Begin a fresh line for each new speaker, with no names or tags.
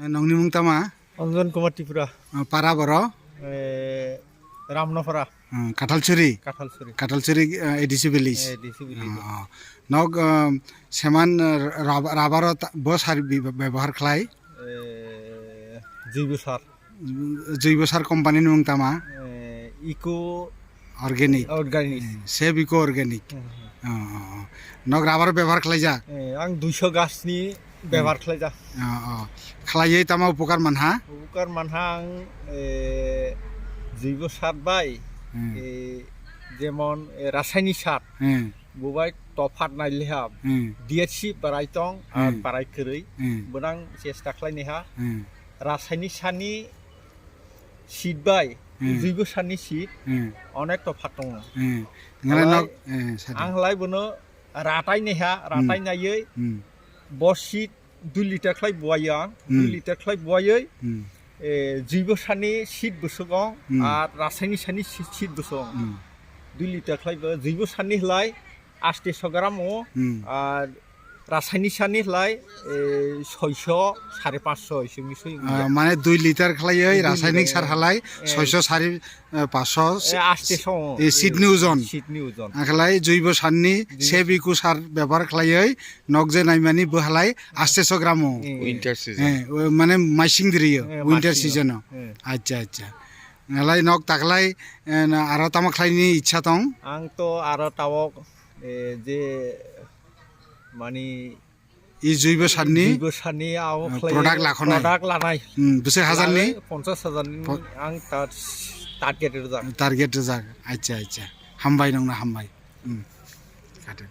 নংনি মুং তামা
অঞ্জন কুমার ত্রিপুরা
পারা বড়
রামনপাড়া
কাঁঠালছড়ি
কাঁঠালছড়ি
কাঁঠালছড়ি এডিসি ভিলেজ নক সেমান রাবার বস আর ব্যবহার খাই
জৈব সার
জৈব সার কোম্পানির মুং তামা
ইকো
অর্গেনিক
অর্গানিক
সেব ইকো অর্গেনিক নক রাবার ব্যবহার খাই যা।
আং দুইশো গাছনি बेबहार खालायजा
खालायै तामा उपकार मानहा?
उपकार मानहा आं जैब सार बाय যেমন রাসায়নিক সার ববাই তফাত নাইলেহা ডিএসি বারাইতং আর বারাই কरै বনাং চেষ্টা খালাইনেহা রাসায়নিক সারনি শীত বাই জৈব সারনি শীত অনেক তফাত দङ आंलाय बनो रातायनेहा रातायनायै বর্ষি দুই লিটার খ্লাই বয়া
দুই
লিটার খ্লাই বয়াই জৈব সানি শীত বসগং আর রাসায়নিক সানি শীত বসগং। দুই লিটার খ্লাই জৈব সানি হলাই আষ্টে গ্রাম আর রাসায়নিক সারनि হলাই ছয়শো সাড়ে পাঁচশো এসব মিশই
মানে দুই লিটার খালাই
দুই
রাসায়নিক সার হালাই ছয়শো চারি পাঁচশো এই সিডনি ওজন।
সিটনি ওজন।
আখলাই জৈব সারনি সে বিকু সার ব্যবহার খালাই নক যে নাইমানি বহালাই আষ্টেশ গ্রাম হ্যাঁ মানে মাইসিং দিরিও
হ্যাঁ,
উইন্টার
মাইসিং।
সিজন
হ্যাঁ।
আচ্ছা আচ্ছা। নালাই নক তাকলাই আরও তামা খালাইনি ইচ্ছা দं
আং তো আরও তাওক এ, যে মানে
ই জৈব সারনি
জৈব সারनि আও
প্রোডাক্ট লাখনাই।
প্রোডাক্ট লানাই। হাজারनि তার টার্গেট যাক।
টার্গেট যাক। আচ্ছা আচ্ছা। হামবাই নংনা হামবাই কাটেন।